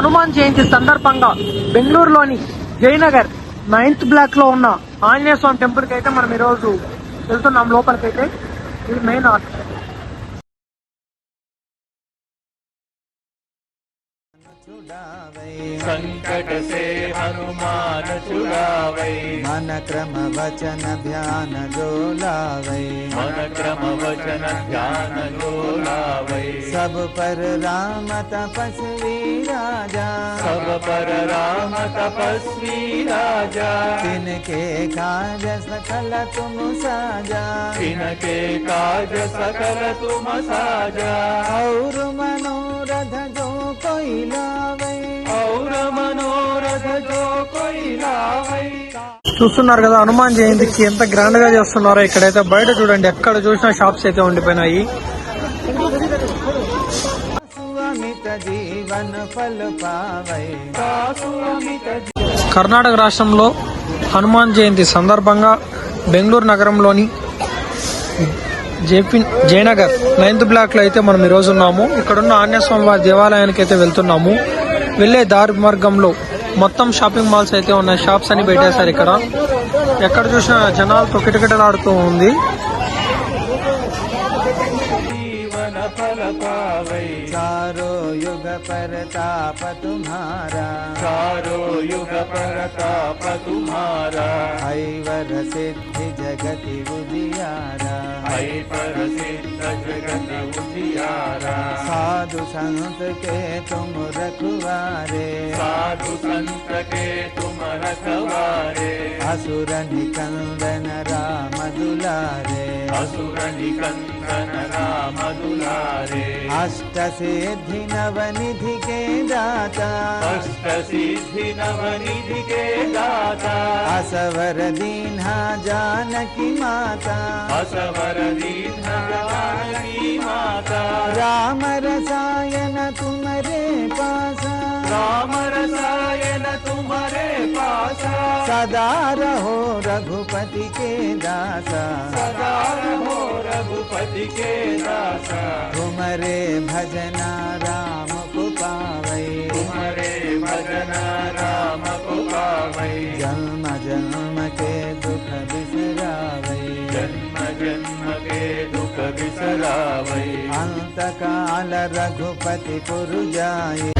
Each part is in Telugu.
హనుమాన్ జయంతి సందర్భంగా బెంగళూరులోని జయనగర్ నైన్త్ బ్లాక్లో ఉన్న ఆంజనేయ స్వామి టెంపుల్కి అయితే మనం ఈరోజు వెళ్తున్నాం. లోపలికైతే ఇది మెయిన్ ఆర్ట్. संकट से हनुमान छुड़ावै मन क्रम वचन ध्यान जो लावै। मन क्रम वचन ध्यान जो लावै। सब पर राम तपस्वी राजा। सब पर राम तपस्वी राजा। तिनके काज सकल तुम साजा। इनके काज सकल तुम साजा। और मनोरथ कोई लावै और मनोरथ जो कोई लावै చూస్తున్నారు కదా హనుమాన్ జయంతికి ఎంత గ్రాండ్ గా చేస్తున్నారో ఇక్కడైతే బయట చూడండి ఎక్కడ చూసినా షాప్స్ అయితే ఉండిపోయినాయి सुअमित जीवन फल पावै सासु अमित కర్ణాటక రాష్ట్రంలో హనుమాన్ జయంతి సందర్భంగా బెంగళూరు నగరంలోని జేపీ జయనగర్ నైన్త్ బ్లాక్లో అయితే మనం ఈరోజు ఉన్నాము. ఇక్కడున్న ఆంజనేయస్వామి వారి దేవాలయానికి అయితే వెళ్తున్నాము. వెళ్ళే దారి మార్గంలో మొత్తం షాపింగ్ మాల్స్ అయితే ఉన్నాయి. షాప్స్ అని పెట్టేశారు ఇక్కడ. ఎక్కడ చూసినా జనాలు తొక్కిటకిటలాడుతూ ఉంది. परताप तुम्हारा चारो युग प्रताप तुम्हारा हैवर सिद्धि जगति उजियारा है पर सिद्ध जगत उजियारा साधु संत के तुम रखवारे साधु संत के तुम रखवारे असुर निकंदन राम दुलारे असुर निकंदन राम दुलारे अष्ट सिद्धि नव निधि के दाता। अष्ट सिद्धि नवनिधि के दाता। असवर दीन्हा जानकी माता। असवर दीन जानकी माता। राम रसायन तुम्हारे पासा। राम रसायन तुम्हारे पासा। सदा रहो रघुपति के दासा। सदा रहो रघुपति के दासा। तुम्हारे भजना राम राम को पावै जन्म जन्म के दुख बिसरावै जन्म जन्म के दुख बिसरावै अंत काल रघुपति पुर जाए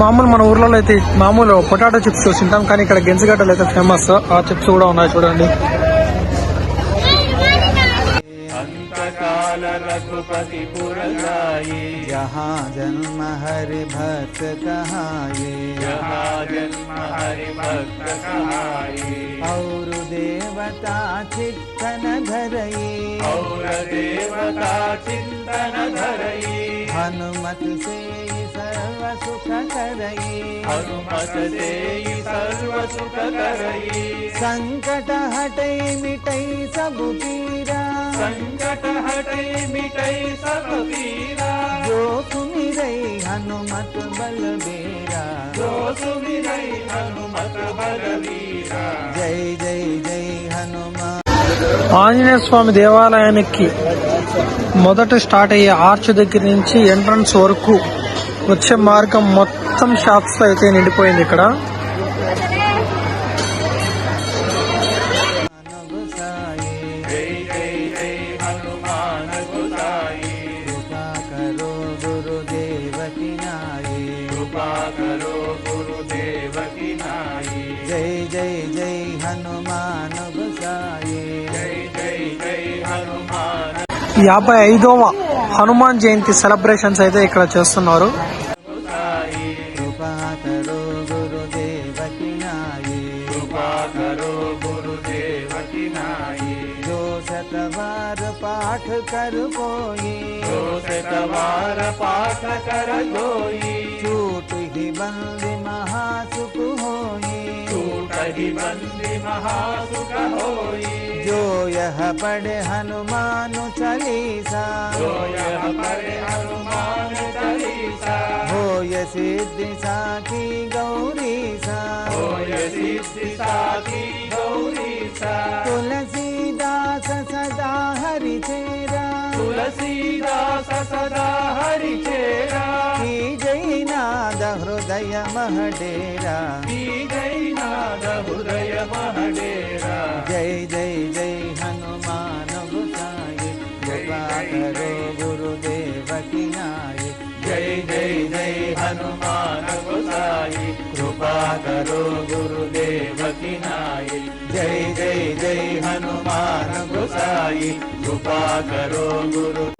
మామూలు మన ఊర్లలో అయితే మామూలు పొటాటో చిప్స్ తింటాం కానీ ఇక్కడ గెంజగడ్డలు అయితే ఫేమస్ ఆ చిప్స్ కూడా ఉన్నాయి చూడండి काल रघुपति पुर जाई यहाँ जन्म हरि भक्त कहाये। यहाँ जन्म हरि भक्त कहाये। और देवता चित्तन धरई और देवता चिंतन धरई हनुमत से संकट हटई मिटई सब पीरा संकट हटई मिटई सब पीरा जो सुमिरई हनुमत बलबीरा जो सुमिरई हनुमत बलवीरा जय जय जय हनुमान ఆంజనేయ స్వామి దేవాలయానికి మొదట స్టార్ట్ అయ్యే ఆర్చ్ దగ్గర నుంచి ఎంట్రన్స్ వరకు వచ్చే మార్గం మొత్తం షాప్స్ తో అయితే నిండిపోయింది ఇక్కడ गुसाई जय जय जय हनुमान गोसाई कृपा करो गुरुदेव की नाई कृपा करो गुरुदेव की नाई जय जय जय हनुमान गुसाई जय जय जय हनुमान యాభై ఐదవ హనుమాన్ జయంతి సెలబ్రేషన్స్ అయితే ఇక్కడ చేస్తున్నారు कर कोई। जो सतवार पाठ कर जोई छूट ही बंदी महासुख होई। छूट ही बंदी महासुख होई। जो यह पढ़े हनुमान चालीसा। जो यह पढ़े हनुमान चालीसा। हो ये सिद्धि साखी गौरी सा। होय सिद्धि साखी गौरी सा। హృదయ మహడేరా. హృదయ మహడేరా జై జై జై హనుమానవు సాయి. కృపాకరో గురుదేవకి నాయ. జై జై జై హనుమానవు సాయి. కృపాకరో గురుదేవకి నాయ. జై జై జై హనుమానవు సాయి. కృపాకరో గురు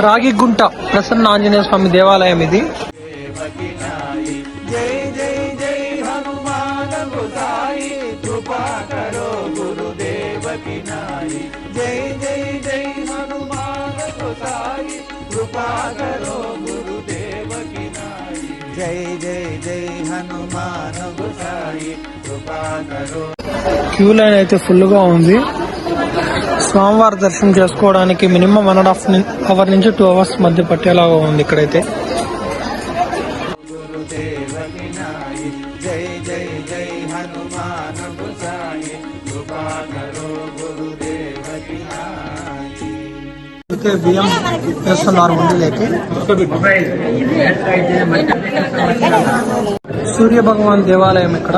రాగి గుంట ప్రసన్న ఆంజనేయ స్వామి దేవాలయం ఇది. గోసాయి కృపా కరో గురుదేవకి నాయి जय जय जय हनुमान గుసాయి కృపా కరో క్యూ లైన్ అయితే ఫుల్ గా ఉంది స్వామివారి దర్శనం చేసుకోవడానికి minimum one and half hour నుంచి టూ అవర్స్ మధ్య పట్టేలాగా ఉంది ఇక్కడైతే గురుదేవకి నాయి జై జై జై హనుమాన్ అయితే బియ్యం వేస్తున్నారు ముందులేకి సూర్య భగవాన్ దేవాలయం ఇక్కడ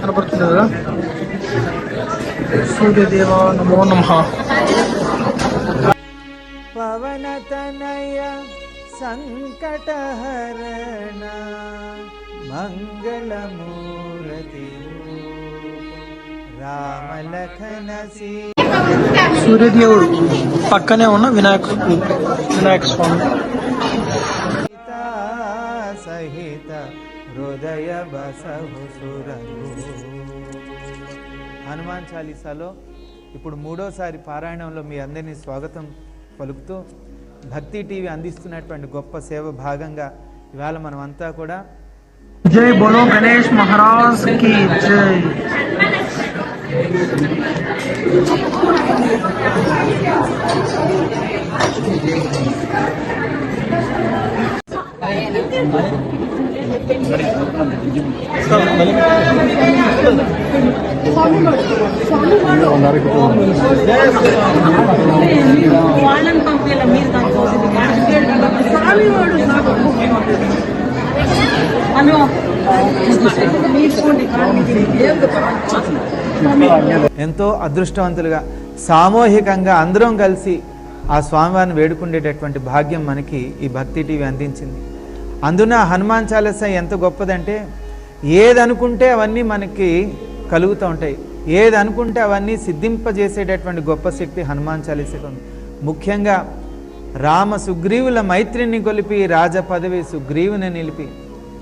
కనపడుతుంది కదా సూర్యదేవ నమో నమ पवन तनय सङ्कटहरण मङ्गलमूर्ति रामलखन సూర్యదేవుడు పక్కనే ఉన్న వినాయక వినాయక స్వామి. సహిత హృదయ హనుమాన్ చాలీసాలో ఇప్పుడు మూడోసారి పారాయణంలో మీ అందరినీ స్వాగతం పలుకుతూ భక్తి టీవీ అందిస్తున్నటువంటి గొప్ప సేవ భాగంగా ఇవాళ మనం అంతా కూడా జై బోలో గణేష్ మహారాజ్కి జై. வாழன் பம்பியில் மீர் தான் சாமியோடு அனோ மீர் போண்டி காரணம் ఎంతో అదృష్టవంతులుగా సామూహికంగా అందరం కలిసి ఆ స్వామివారిని వేడుకుండేటటువంటి భాగ్యం మనకి ఈ భక్తి టీవీ అందించింది. అందున హనుమాన్ చాలీస ఎంత గొప్పదంటే ఏదనుకుంటే అవన్నీ మనకి కలుగుతూ ఉంటాయి. ఏదనుకుంటే అవన్నీ సిద్ధింపజేసేటటువంటి గొప్ప శక్తి హనుమాన్ చాలీసకు ఉంది. ముఖ్యంగా రామ సుగ్రీవుల మైత్రిని కొలిపి రాజ పదవి సుగ్రీవుని నిలిపి.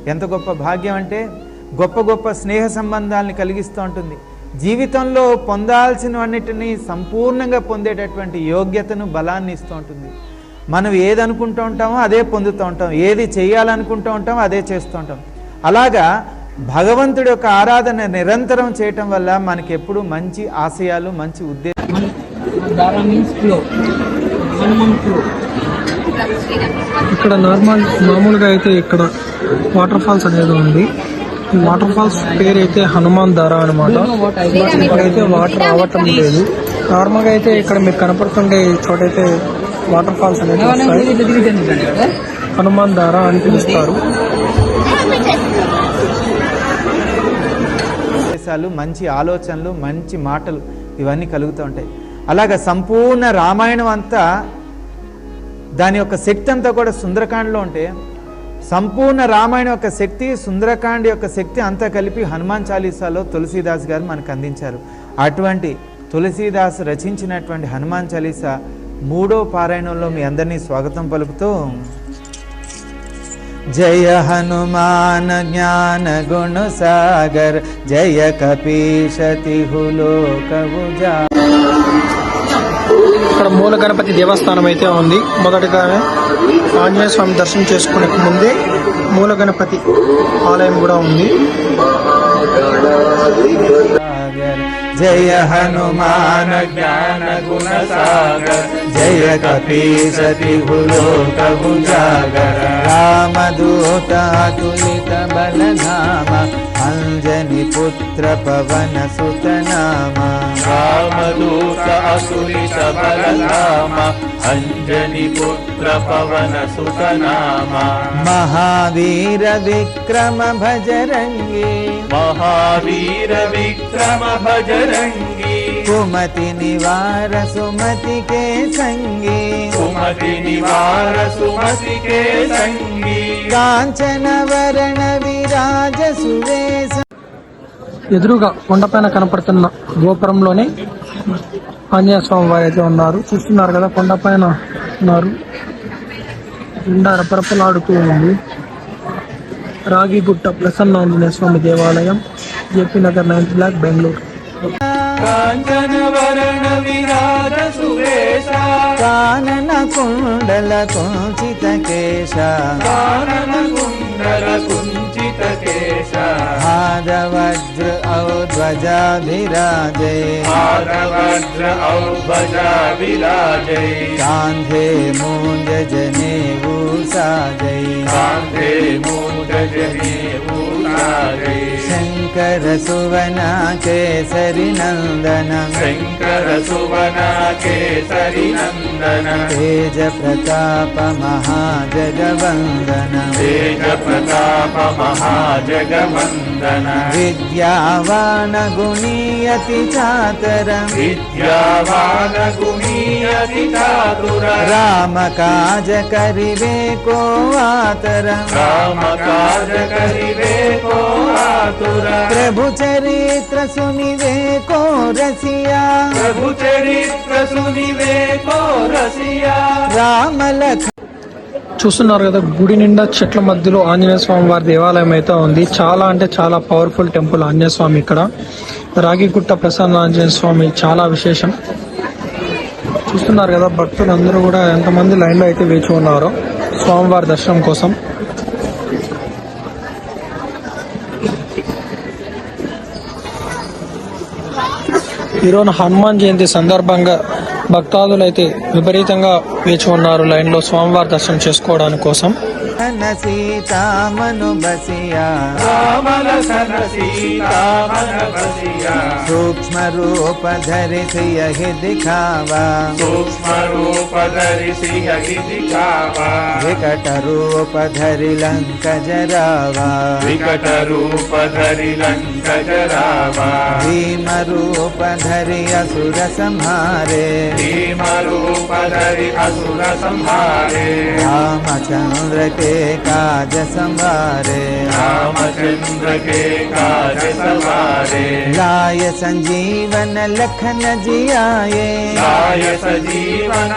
ఎంత గొప్ప భాగ్యం అంటే గొప్ప గొప్ప స్నేహ సంబంధాలని కలిగిస్తూ ఉంటుంది. జీవితంలో పొందాల్సినవన్నిటినీ సంపూర్ణంగా పొందేటటువంటి యోగ్యతను బలాన్ని ఇస్తూ ఉంటుంది. మనం ఏది అనుకుంటూ ఉంటామో అదే పొందుతూ ఉంటాం. ఏది చేయాలనుకుంటూ ఉంటామో అదే చేస్తూ ఉంటాం. అలాగా భగవంతుడి యొక్క ఆరాధన నిరంతరం చేయటం వల్ల మనకి ఎప్పుడు మంచి ఆశయాలు మంచి ఉద్దేశం ఇక్కడ నార్మల్ మామూలుగా అయితే ఇక్కడ వాటర్ ఫాల్స్ అనేది ఉంది. వాటర్ ఫాల్స్ పేరు అయితే హనుమాన్ ధార అనమాట ఇక్కడైతే వాటర్ రావటం లేదు. నార్మల్గా అయితే ఇక్కడ మీకు కనపడుతుండే చోటైతే చోట అయితే వాటర్ ఫాల్స్ అనేది వస్తాయి. హనుమాన్ ధార అని పిలుస్తారు. మంచి ఆలోచనలు మంచి మాటలు ఇవన్నీ కలుగుతూ ఉంటాయి. అలాగ సంపూర్ణ రామాయణం అంతా దాని యొక్క శక్తి అంతా కూడా సుందరకాండలో ఉంటే సంపూర్ణ రామాయణం యొక్క శక్తి సుందరకాండ యొక్క శక్తి అంతా కలిపి హనుమాన్ చాలీసాలో తులసీదాస్ గారు మనకు అందించారు. అటువంటి తులసీదాస్ రచించినటువంటి హనుమాన్ చాలీసా మూడో పారాయణంలో మీ అందరినీ స్వాగతం పలుకుతూ జయ హనుమాన జ్ఞాన గుణ సాగర్ జయ కపీషతిహులోకవుజా ఇక్కడ మూల గణపతి దేవస్థానం అయితే ఉంది. మొదటిగానే ఆంజనేయ స్వామి దర్శనం చేసుకునే ముందే మూల గణపతి ఆలయం కూడా ఉంది. జయ హనుమాన జ్ఞాన గుణ సాగర్ జయ కపీసతి గురు రామదూత తులిత బలధామ अञ्जनि रामदूत असुत भ अञ्जनि पुत्र पवन सुतनामा महावीर व्रम भजरङ्गी महावीर व्रम भजरङ्गी कुमति निवार सुमति के सङ्गी सुमति निवार सुमति के सङ्गी काञ्चन वरण विराज सुवेश ఎదురుగా కొండపైన కనపడుతున్న గోపురంలోనే ఆంజనేయ స్వామి వారు అయితే ఉన్నారు చూస్తున్నారు కదా కొండపైన ఉన్నారు నిండా రపరపలాడుతూ ఉంది రాగిగుట్ట ప్రసన్న ఆంజనేయ స్వామి దేవాలయం JP Nagar ninth block Bengaluru कानन कुण्डल तु चित्र केशाल तुं चिकेशा वज्र औ ध्वजाभिजय वज्र औ ध्वजा विराजय गान्धे मोण्ड जनेबु सा जयन्धे मोदने शङ्कर सुवन केसरि नन्दन शङ्कर सुवना केसरि नन्दन तेज प्रताप महाजगवन्दन तेज प्रताप महाजगवन्दन विद्यावान गुणीयति चातरम् विद्यावान गुणीयति चातुर रामकाज करिवे को आतरम् राम काज करिवे को आतुर ప్రభు చరిత్ర సునివే కో రసియా. ప్రభు చరిత్ర సునివే కో రసియా. రామలక్ష్మ చూస్తున్నారు కదా గుడి నిండా చెట్ల మధ్యలో ఆంజనేయ స్వామి వారి దేవాలయం అయితే ఉంది. చాలా అంటే చాలా పవర్ఫుల్ టెంపుల్ ఆంజనేయ స్వామి ఇక్కడ. రాగిగుట్ట ప్రసన్న ఆంజనేయ స్వామి చాలా విశేషం. చూస్తున్నారు కదా భక్తులు అందరూ కూడా ఎంతమంది లైన్లో అయితే వేచి ఉన్నారో స్వామివారి దర్శనం కోసం. ఈరోజు హనుమాన్ జయంతి సందర్భంగా భక్తాదులైతే విపరీతంగా వేచి ఉన్నారు లైన్లో స్వామివారి దర్శనం చేసుకోవడానికి కోసం न सीता मनु बसिया। राम लखन सीता मन बसिया। सूक्ष्म रूप धरित यही दिखावा। सूक्ष्म रूप धरिसि यहि दिखावा। विकट रूप धरि लंक जरावा। विकट रूप धरि लंक जरावा। भीम रूप धरि असुर संहारे। भीम रूप धरि असुर संहारे। रामचंद्र के काज संवारे। रामचंद्र के काज संवारे। लाय संजीवन लखन जियाए लाय सजीवन